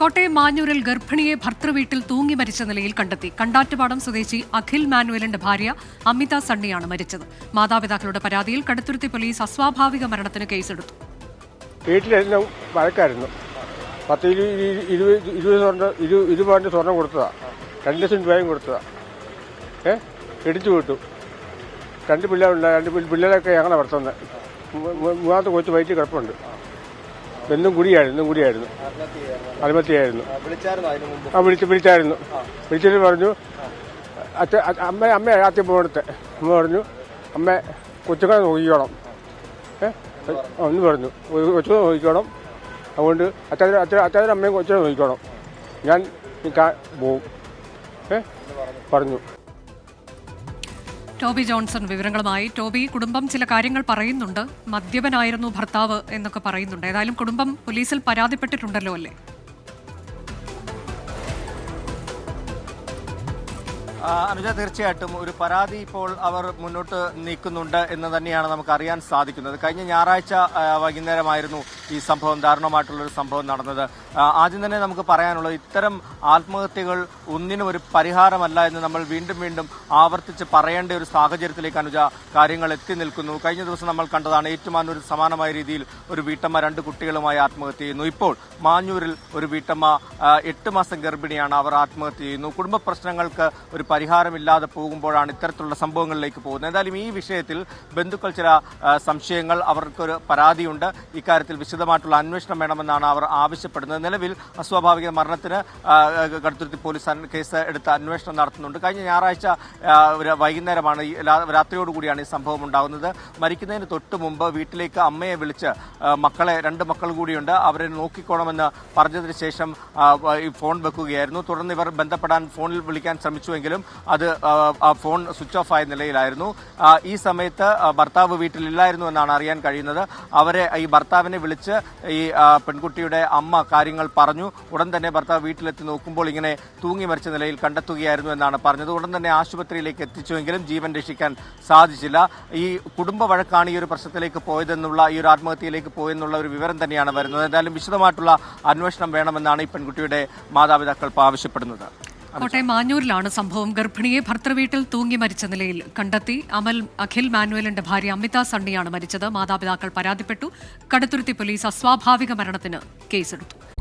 കോട്ടയം മാഞ്ഞൂരിൽ ഗർഭിണിയെ ഭർത്തൃവീട്ടിൽ തൂങ്ങി മരിച്ച നിലയിൽ കണ്ടെത്തി. കണ്ടാറ്റുപാടം സ്വദേശി അഖിൽ മാനുവലിന്റെ ഭാര്യ അമിത സണ്ണിയാണ് മരിച്ചത്. മാതാപിതാക്കളുടെ പരാതിയിൽ കടുത്തുരുത്തി പോലീസ് അസ്വാഭാവിക മരണത്തിന് കേസെടുത്തു. വീട്ടിലെല്ലാം വഴക്കായിരുന്നു. പത്ത് ഇരു ഇരു- ഇരുപത് ഇരുപത് സ്വർണം ഇരു ഇരുപതിന്റെ സ്വർണം കൊടുത്തതാ. രണ്ട് ലക്ഷം രൂപയും കൊടുത്തതാ. ഏ? ഇടിച്ചു വിട്ടു. രണ്ട് പിള്ളേരുണ്ട് രണ്ട് പിള്ള- പിള്ളേരൊക്കെ ഞങ്ങളെ വളർത്തുന്നത് മൂന്നാമത്തെ കൊച്ചു വയറ്റിൽ കിടപ്പുണ്ട്. എന്നും കൂടിയായിരുന്നു എന്നും കുടിയായിരുന്നു. ആത്മഹത്യയായിരുന്നു വിളിച്ചായിരുന്നു അതിന് മുമ്പ്? ആ വിളിച്ച് വിളിച്ചായിരുന്നു. വിളിച്ചിട്ട് പറഞ്ഞു അച്ഛൻ അമ്മ അമ്മ രാത്രി പോകണത്തെ അമ്മ പറഞ്ഞു അമ്മ കൊച്ചുങ്ങളെ നോക്കിക്കോണം. ഏ ഒന്ന് പറഞ്ഞു കൊച്ചുങ്ങളെ നോക്കിക്കോണം. അതുകൊണ്ട് അച്ഛൻ അച്ഛൻ അച്ഛനും അമ്മയും കൊച്ചിനെ നോക്കിക്കോണം. ഞാൻ നിൽക്കാൻ പോവും. ഏ പറഞ്ഞു. ടോബി ജോൺസൺ വിവരങ്ങളുമായി. ടോബി കുടുംബം ചില കാര്യങ്ങൾ പറയുന്നുണ്ട്. മദ്യപനായിരുന്നു ഭർത്താവ് എന്നൊക്കെ പറയുന്നുണ്ട്. ഏതായാലും കുടുംബം പോലീസിൽ പരാതിപ്പെട്ടിട്ടുണ്ടല്ലോ അല്ലേ? അനുജ തീർച്ചയായിട്ടും ഒരു പരാതി ഇപ്പോൾ അവർ മുന്നോട്ട് നീക്കുന്നുണ്ട് എന്ന് തന്നെയാണ് നമുക്ക് അറിയാൻ സാധിക്കുന്നത്. കഴിഞ്ഞ ഞായറാഴ്ച വൈകുന്നേരമായിരുന്നു ഈ സംഭവം ദാരുണമായിട്ടുള്ള ഒരു സംഭവം നടന്നത്. ആദ്യം തന്നെ നമുക്ക് പറയാനുള്ളത് ഇത്തരം ആത്മഹത്യകൾ ഒന്നിനും ഒരു പരിഹാരമല്ല എന്ന് നമ്മൾ വീണ്ടും വീണ്ടും ആവർത്തിച്ച് പറയേണ്ട ഒരു സാഹചര്യത്തിലേക്ക് അനുജ കാര്യങ്ങൾ എത്തി നിൽക്കുന്നു. കഴിഞ്ഞ ദിവസം നമ്മൾ കണ്ടതാണ് ഏറ്റുമാനൂരിൽ സമാനമായ രീതിയിൽ ഒരു വീട്ടമ്മ രണ്ട് കുട്ടികളുമായി ആത്മഹത്യ ചെയ്യുന്നു. ഇപ്പോൾ മാഞ്ഞൂരിൽ ഒരു വീട്ടമ്മ എട്ട് മാസം ഗർഭിണിയാണ് അവർ ആത്മഹത്യ ചെയ്യുന്നു. കുടുംബ പ്രശ്നങ്ങൾക്ക് ഒരു പരിഹാരമില്ലാതെ പോകുമ്പോഴാണ് ഇത്തരത്തിലുള്ള സംഭവങ്ങളിലേക്ക് പോകുന്നത്. എന്തായാലും ഈ വിഷയത്തിൽ ബന്ധുക്കൾ ചില സംശയങ്ങൾ അവർക്കൊരു പരാതിയുണ്ട്. ഇക്കാര്യത്തിൽ വിശദമായിട്ടുള്ള അന്വേഷണം വേണമെന്നാണ് അവർ ആവശ്യപ്പെടുന്നത്. നിലവിൽ അസ്വാഭാവിക മരണത്തിന് കടുത്തുരുത്തി പോലീസ് കേസ് എടുത്ത് അന്വേഷണം നടത്തുന്നുണ്ട്. കഴിഞ്ഞ ഞായറാഴ്ച വൈകുന്നേരമാണ് ഈ രാത്രിയോടുകൂടിയാണ് ഈ സംഭവം ഉണ്ടാകുന്നത്. മരിക്കുന്നതിന് തൊട്ട് മുമ്പ് വീട്ടിലേക്ക് അമ്മയെ വിളിച്ച് മക്കളെ രണ്ട് മക്കൾ കൂടിയുണ്ട്. അവരെ നോക്കിക്കോണമെന്ന് പറഞ്ഞതിന് ശേഷം ഈ ഫോൺ വെക്കുകയായിരുന്നു. തുടർന്ന് ഇവർ ബന്ധപ്പെടാൻ ഫോണിൽ വിളിക്കാൻ ശ്രമിച്ചുവെങ്കിലും അത് ഫോൺ സ്വിച്ച് ഓഫ് ആയ നിലയിലായിരുന്നു. ഈ സമയത്ത് ഭർത്താവ് വീട്ടിലില്ലായിരുന്നു എന്നാണ് അറിയാൻ കഴിയുന്നത്. അവരെ ഈ ഭർത്താവിനെ വിളിച്ച് ഈ പെൺകുട്ടിയുടെ അമ്മ കാര്യങ്ങൾ പറഞ്ഞു. ഉടൻ തന്നെ ഭർത്താവ് വീട്ടിലെത്തി നോക്കുമ്പോൾ ഇങ്ങനെ തൂങ്ങി മരിച്ച നിലയിൽ കണ്ടെത്തുകയായിരുന്നു എന്നാണ് പറഞ്ഞത്. ഉടൻ തന്നെ ആശുപത്രിയിലേക്ക് എത്തിച്ചുവെങ്കിലും ജീവൻ രക്ഷിക്കാൻ സാധിച്ചില്ല. ഈ കുടുംബ വഴക്കാണ് ഈ ഒരു പ്രശ്നത്തിലേക്ക് പോയതെന്നുള്ള ഈ ഒരു ആത്മഹത്യയിലേക്ക് പോയെന്നുള്ള ഒരു വിവരം തന്നെയാണ് വരുന്നത്. എന്തായാലും വിശദമായിട്ടുള്ള അന്വേഷണം വേണമെന്നാണ് ഈ പെൺകുട്ടിയുടെ മാതാപിതാക്കൾ ആവശ്യപ്പെടുന്നത്. കോട്ടയം മാഞ്ഞൂരിലാണ് സംഭവം. ഗർഭിണിയെ ഭർത്തൃവീട്ടിൽ തൂങ്ങി മരിച്ച നിലയിൽ കണ്ടെത്തി അമൽ അഖിൽ മാനുവലിന്റെ ഭാര്യ അമിത സണ്ണിയാണ് മരിച്ചത്. മാതാപിതാക്കൾ പരാതിപ്പെട്ടു. കടുത്തുരുത്തി പോലീസ് അസ്വാഭാവിക മരണത്തിന് കേസെടുത്തു.